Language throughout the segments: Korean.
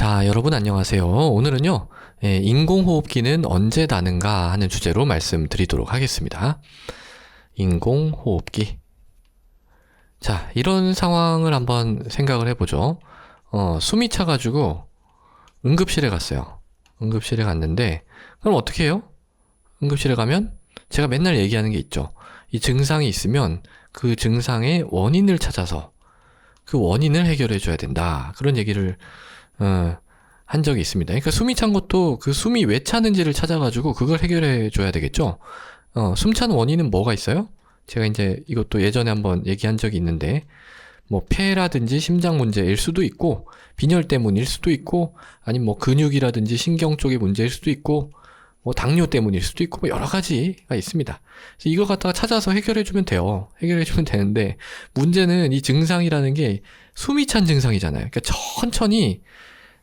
자, 여러분 안녕하세요. 오늘은요, 예, 인공호흡기는 언제 나는가 하는 주제로 말씀드리도록 하겠습니다. 인공호흡기. 자, 이런 상황을 한번 생각을 해보죠. 어, 숨이 차가지고 응급실에 갔어요. 응급실에 갔는데, 그럼 어떻게 해요? 응급실에 가면 제가 맨날 얘기하는 게 있죠. 이 증상이 있으면 그 증상의 원인을 찾아서 그 원인을 해결해 줘야 된다. 그런 얘기를 어, 한 적이 있습니다. 그러니까 숨이 찬 것도 그 숨이 왜 차는지를 찾아가지고 그걸 해결해 줘야 되겠죠. 어, 숨 차는 원인은 뭐가 있어요? 제가 이제 이것도 예전에 한번 얘기한 적이 있는데, 뭐 폐라든지 심장 문제일 수도 있고, 빈혈 때문일 수도 있고, 아니면 뭐 근육이라든지 신경 쪽의 문제일 수도 있고, 뭐 당뇨 때문일 수도 있고, 뭐 여러 가지가 있습니다. 그래서 이거 갖다가 찾아서 해결해 주면 돼요. 해결해 주면 되는데, 문제는 이 증상이라는 게 숨이 찬 증상이잖아요. 그러니까 천천히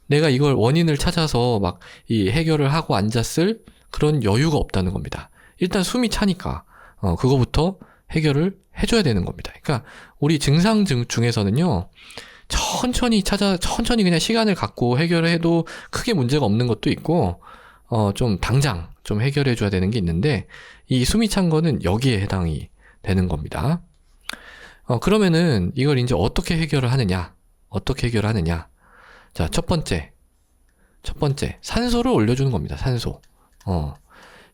내가 이걸 원인을 찾아서 막 이 해결을 하고 앉았을 그런 여유가 없다는 겁니다. 일단 숨이 차니까 어 그거부터 해결을 해줘야 되는 겁니다. 그러니까 우리 증상 중 중에서는요 천천히 찾아 천천히 그냥 시간을 갖고 해결을 해도 크게 문제가 없는 것도 있고 어 좀 당장 좀 해결해 줘야 되는 게 있는데 이 숨이 찬 거는 여기에 해당이 되는 겁니다. 어 그러면은 이걸 이제 어떻게 해결을 하느냐? 어떻게 해결하느냐? 자, 첫 번째. 첫 번째. 산소를 올려주는 겁니다. 산소. 어.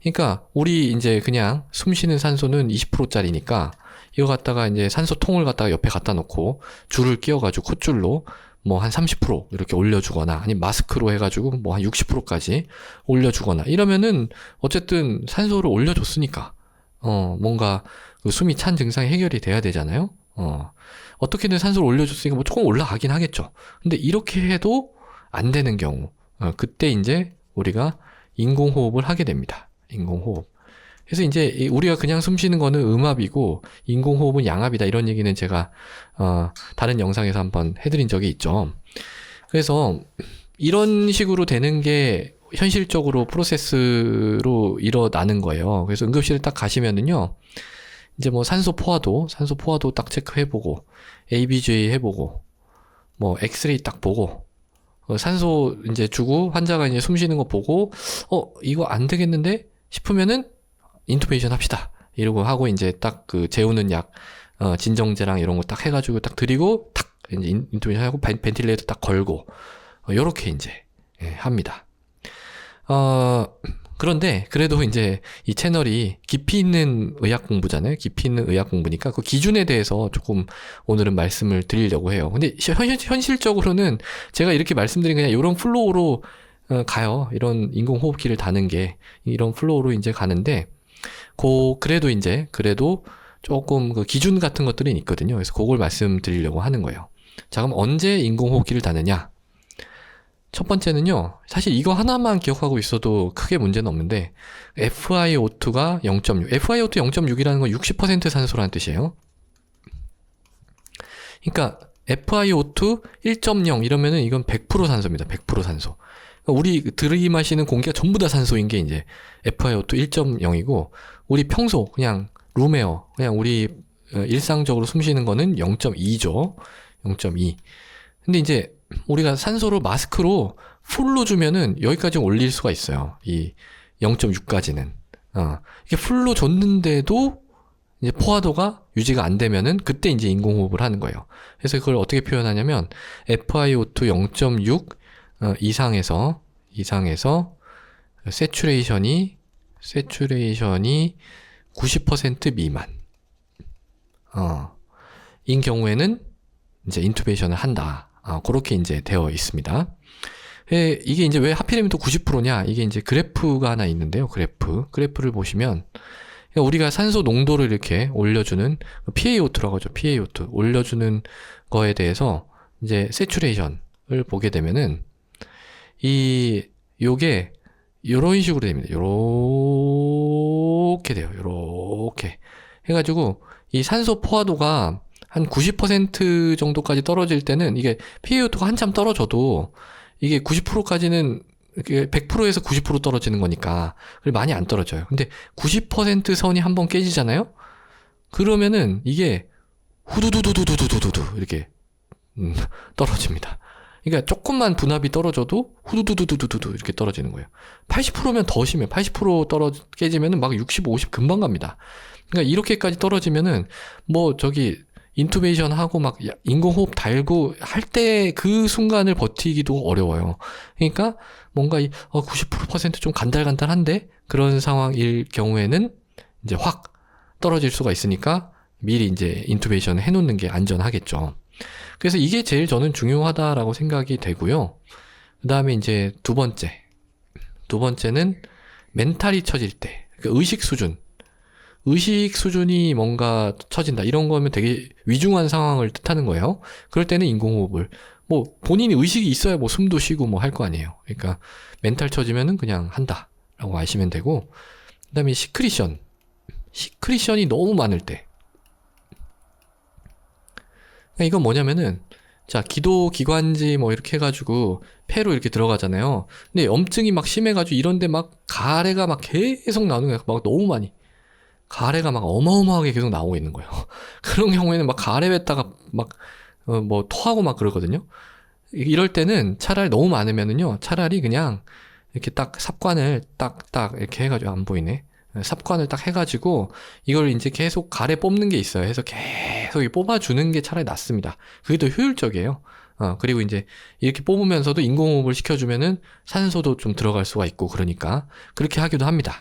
그러니까, 우리 이제 그냥 숨 쉬는 산소는 20%짜리니까, 이거 갖다가 이제 산소통을 갖다가 옆에 갖다 놓고, 줄을 끼워가지고 콧줄로 뭐 한 30% 이렇게 올려주거나, 아니면 마스크로 해가지고 뭐 한 60%까지 올려주거나, 이러면은 어쨌든 산소를 올려줬으니까, 어, 뭔가 그 숨이 찬 증상이 해결이 돼야 되잖아요? 어. 어떻게든 산소를 올려줬으니까 뭐 조금 올라가긴 하겠죠. 근데 이렇게 해도 안 되는 경우, 어, 그때 이제 우리가 인공호흡을 하게 됩니다. 인공호흡. 그래서 이제 우리가 그냥 숨 쉬는 거는 음압이고 인공호흡은 양압이다 이런 얘기는 제가 어, 다른 영상에서 한번 해드린 적이 있죠. 그래서 이런 식으로 되는 게 현실적으로 프로세스로 일어나는 거예요. 그래서 응급실에 딱 가시면은요. 이제 뭐 산소 포화도, 산소 포화도 딱 체크해보고, ABJ 해보고, 뭐 엑스레이 딱 보고, 어, 산소 이제 주고 환자가 이제 숨 쉬는 거 보고, 어, 이거 안 되겠는데? 싶으면은 인투베이션 합시다. 이러고 하고 이제 딱 그 재우는 약, 어, 진정제랑 이런 거 딱 해가지고 딱 드리고, 탁, 이제 인투베이션 하고 벤, 벤틸레이터 딱 걸고, 어, 요렇게 이제, 예, 합니다. 어, 그런데 그래도 이제 이 채널이 깊이 있는 의학 공부잖아요. 깊이 있는 의학 공부니까 그 기준에 대해서 조금 오늘은 말씀을 드리려고 해요. 근데 현, 실적으로는 제가 이렇게 말씀드린 그냥 이런 플로우로 어, 가요. 이런 인공호흡기를 다는 게 이런 플로우로 이제 가는데 고 그래도 이제 그래도 조금 그 기준 같은 것들이 있거든요. 그래서 그걸 말씀드리려고 하는 거예요. 자, 그럼 언제 인공호흡기를 다느냐? 첫 번째는요, 사실 이거 하나만 기억하고 있어도 크게 문제는 없는데, FiO2가 0.6, FiO2 0.6이라는 건 60% 산소라는 뜻이에요. 그러니까, FiO2 1.0 이러면은 이건 100% 산소입니다. 100% 산소. 그러니까 우리 들이마시는 공기가 전부 다 산소인 게 이제 FiO2 1.0이고, 우리 평소, 그냥 룸에어, 그냥 우리 어, 일상적으로 숨 쉬는 거는 0.2죠. 0.2. 근데 이제 우리가 산소를 마스크로 풀로 주면은 여기까지 올릴 수가 있어요. 이 0.6까지는. 어. 이게 풀로 줬는데도 이제 포화도가 유지가 안 되면은 그때 이제 인공호흡을 하는 거예요. 그래서 그걸 어떻게 표현하냐면 FiO2 0.6 어, 이상에서 이상에서 세츄레이션이 세츄레이션이 90% 미만. 어. 인 경우에는 이제 인투베이션을 한다. 아, 그렇게 이제 되어 있습니다. 예, 이게 이제 왜 하필이면 또 90%냐? 이게 이제 그래프가 하나 있는데요. 그래프. 그래프를 보시면 우리가 산소 농도를 이렇게 올려주는 PaO2라고 하죠. PaO2 올려주는 거에 대해서 이제 세츄레이션을 보게 되면은 이 요게 요런 식으로 됩니다. 요렇게 돼요. 요렇게 해가지고 이 산소 포화도가 한 90% 정도까지 떨어질 때는 이게 PaO2가 한참 떨어져도 이게 90%까지는 이게 100%에서 90% 떨어지는 거니까 많이 안 떨어져요. 근데 90% 선이 한 번 깨지잖아요. 그러면은 이게 후두두두두두두두 이렇게 음, 떨어집니다. 그러니까 조금만 분압이 떨어져도 후두두두두두두 이렇게 떨어지는 거예요. 80%면 더 심해. 80% 떨어 깨지면은 막 60, 50 금방 갑니다. 그러니까 이렇게까지 떨어지면은 뭐 저기 인투베이션 하고 막 인공호흡 달고 할 때 그 순간을 버티기도 어려워요. 그러니까 뭔가 이, 어, 90%좀 간달간달한데 그런 상황일 경우에는 이제 확 떨어질 수가 있으니까 미리 이제 인투베이션 해놓는 게 안전하겠죠. 그래서 이게 제일 저는 중요하다라고 생각이 되고요. 그 다음에 이제 두 번째. 두 번째는 멘탈이 처질 때. 그 의식 수준. 의식 수준이 뭔가 처진다. 이런 거면 되게 위중한 상황을 뜻하는 거예요. 그럴 때는 인공호흡을. 뭐, 본인이 의식이 있어야 뭐 숨도 쉬고 뭐 할 거 아니에요. 그러니까 멘탈 처지면은 그냥 한다. 라고 아시면 되고. 그 다음에 시크리션. 시크리션이 너무 많을 때. 그러니까 이건 뭐냐면은, 자, 기도 기관지 뭐 이렇게 해가지고 폐로 이렇게 들어가잖아요. 근데 염증이 막 심해가지고 이런데 막 가래가 막 계속 나오는 거야. 막 너무 많이. 가래가 막 어마어마하게 계속 나오고 있는 거예요. 그런 경우에는 막 가래에다가 막, 어, 뭐, 토하고 막 그러거든요. 이럴 때는 차라리 너무 많으면은요, 차라리 그냥 이렇게 딱 삽관을 딱, 딱 이렇게 해가지고, 안 보이네. 삽관을 딱 해가지고, 이걸 이제 계속 가래 뽑는 게 있어요. 해서 계속 뽑아주는 게 차라리 낫습니다. 그게 더 효율적이에요. 어, 그리고 이제 이렇게 뽑으면서도 인공호흡을 시켜주면은 산소도 좀 들어갈 수가 있고, 그러니까. 그렇게 하기도 합니다.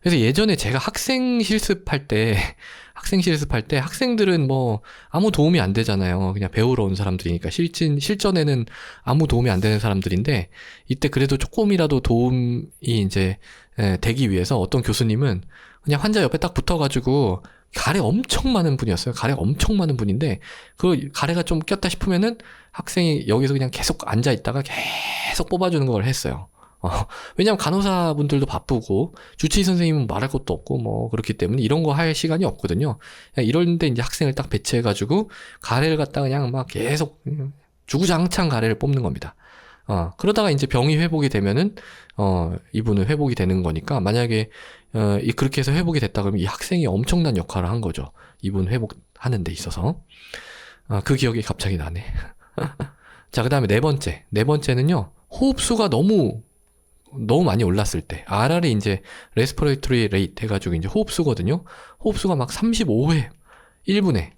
그래서 예전에 제가 학생 실습할 때, 학생 실습할 때 학생들은 뭐 아무 도움이 안 되잖아요. 그냥 배우러 온 사람들이니까 실진, 실전에는 아무 도움이 안 되는 사람들인데 이때 그래도 조금이라도 도움이 이제 에, 되기 위해서 어떤 교수님은 그냥 환자 옆에 딱 붙어가지고 가래 엄청 많은 분이었어요. 가래 엄청 많은 분인데 그 가래가 좀 꼈다 싶으면은 학생이 여기서 그냥 계속 앉아 있다가 계속 뽑아주는 걸 했어요. 어, 왜냐면 간호사분들도 바쁘고 주치의 선생님은 말할 것도 없고 뭐 그렇기 때문에 이런 거 할 시간이 없거든요. 이런데 이제 학생을 딱 배치해가지고 가래를 갖다 그냥 막 계속 주구장창 가래를 뽑는 겁니다. 어, 그러다가 이제 병이 회복이 되면은 어, 이분은 회복이 되는 거니까 만약에 어, 이 그렇게 해서 회복이 됐다 그러면 이 학생이 엄청난 역할을 한 거죠. 이분 회복하는 데 있어서. 아, 그 기억이 갑자기 나네. 자, 그 다음에 네 번째. 네 번째는요, 호흡수가 너무 너무 많이 올랐을 때 RR이 이제 레스퍼레이터리 레이트 해가지고 이제 호흡수거든요. 호흡수가 막 35회, 1분에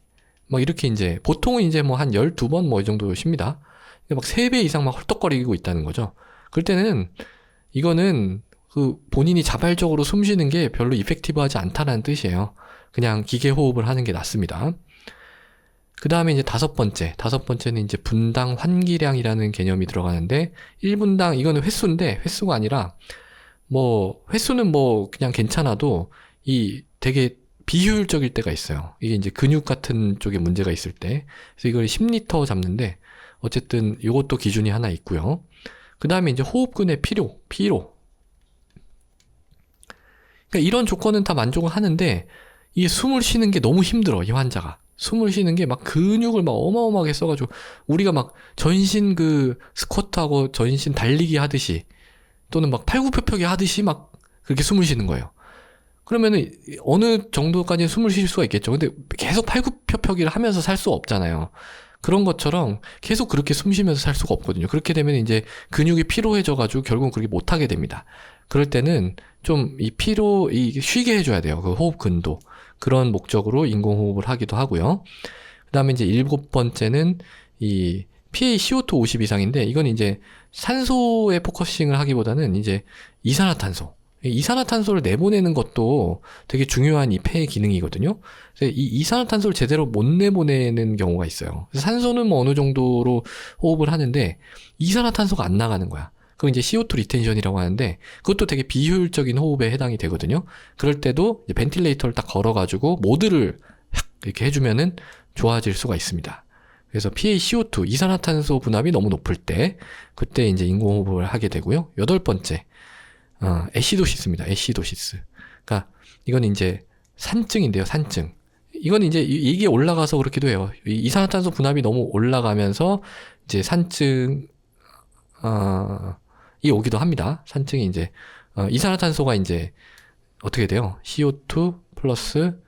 막 이렇게 이제 보통은 이제 뭐 한 12번 뭐 이 정도 쉽니다. 막 3배 이상 막 헐떡거리고 있다는 거죠. 그럴 때는 이거는 그 본인이 자발적으로 숨 쉬는 게 별로 이펙티브하지 않다는 뜻이에요. 그냥 기계 호흡을 하는 게 낫습니다. 그 다음에 이제 다섯 번째, 다섯 번째는 이제 분당 환기량이라는 개념이 들어가는데, 1분당, 이거는 횟수인데, 횟수가 아니라, 뭐, 횟수는 뭐, 그냥 괜찮아도, 이 되게 비효율적일 때가 있어요. 이게 이제 근육 같은 쪽에 문제가 있을 때. 그래서 이걸 10리터 잡는데, 어쨌든 이것도 기준이 하나 있고요. 그 다음에 이제 호흡근의 필요, 피로. 그러니까 이런 조건은 다 만족을 하는데, 이게 숨을 쉬는 게 너무 힘들어, 이 환자가. 숨을 쉬는 게 막 근육을 막 어마어마하게 써가지고 우리가 막 전신 그 스쿼트하고 전신 달리기 하듯이 또는 막 팔굽혀펴기 하듯이 막 그렇게 숨을 쉬는 거예요. 그러면은 어느 정도까지 숨을 쉴 수가 있겠죠. 근데 계속 팔굽혀펴기를 하면서 살 수 없잖아요. 그런 것처럼 계속 그렇게 숨 쉬면서 살 수가 없거든요. 그렇게 되면 이제 근육이 피로해져가지고 결국은 그렇게 못하게 됩니다. 그럴 때는 좀 이 피로, 이 쉬게 해줘야 돼요. 그 호흡 근도. 그런 목적으로 인공호흡을 하기도 하고요. 그 다음에 이제 일곱 번째는 이 PA CO2 50 이상인데 이건 이제 산소에 포커싱을 하기보다는 이제 이산화탄소. 이산화탄소를 내보내는 것도 되게 중요한 이 폐의 기능이거든요. 그래서 이 이산화탄소를 제대로 못 내보내는 경우가 있어요. 산소는 뭐 어느 정도로 호흡을 하는데 이산화탄소가 안 나가는 거야. 그거 이제 CO2 리텐션이라고 하는데 그것도 되게 비효율적인 호흡에 해당이 되거든요. 그럴 때도 벤틸레이터를 딱 걸어가지고 모드를 이렇게 해주면은 좋아질 수가 있습니다. 그래서 PaCO2 이산화탄소 분압이 너무 높을 때 그때 이제 인공호흡을 하게 되고요. 여덟 번째 어, 에시도시스입니다. 에시도시스. 그러니까 이건 이제 산증인데요. 산증. 이건 이제 이게 올라가서 그렇기도 해요. 이산화탄소 분압이 너무 올라가면서 이제 산증 어, 이 오기도 합니다. 산증이 이제 어, 이산화탄소가 이제 어떻게 돼요? CO2 플러스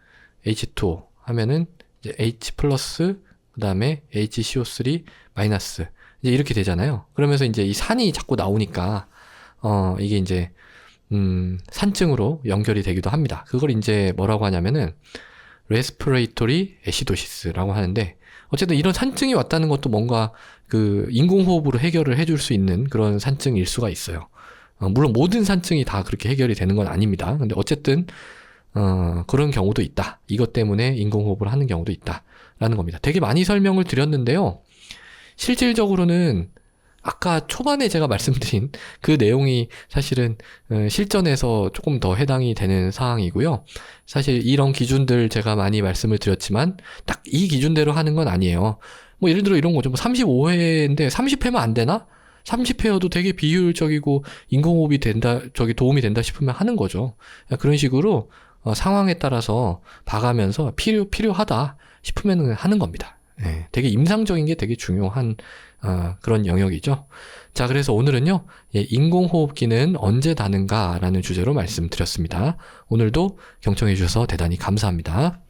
H2O 하면은 이제 H 플러스 그다음에 HCO3 마이너스 이제 이렇게 되잖아요. 그러면서 이제 이 산이 자꾸 나오니까 어 이게 이제 음 산증으로 연결이 되기도 합니다. 그걸 이제 뭐라고 하냐면은 레스피레이토리 애시도시스라고 하는데 어쨌든 이런 산증이 왔다는 것도 뭔가 그 인공호흡으로 해결을 해줄 수 있는 그런 산증일 수가 있어요. 어, 물론 모든 산증이 다 그렇게 해결이 되는 건 아닙니다. 근데 어쨌든 어, 그런 경우도 있다. 이것 때문에 인공호흡을 하는 경우도 있다라는 겁니다. 되게 많이 설명을 드렸는데요. 실질적으로는 아까 초반에 제가 말씀드린 그 내용이 사실은 어, 실전에서 조금 더 해당이 되는 사항이고요. 사실 이런 기준들 제가 많이 말씀을 드렸지만 딱 이 기준대로 하는 건 아니에요. 뭐 예를 들어 이런 거죠. 뭐 35회인데 30회면 안 되나? 30회여도 되게 비효율적이고 인공호흡이 된다, 저기 도움이 된다 싶으면 하는 거죠. 그런 식으로 어, 상황에 따라서 봐가면서 필요, 필요하다 싶으면 하는 겁니다. 예, 되게 임상적인 게 되게 중요한 어, 그런 영역이죠. 자, 그래서 오늘은요, 예, 인공호흡기는 언제 다는가라는 주제로 말씀드렸습니다. 오늘도 경청해 주셔서 대단히 감사합니다.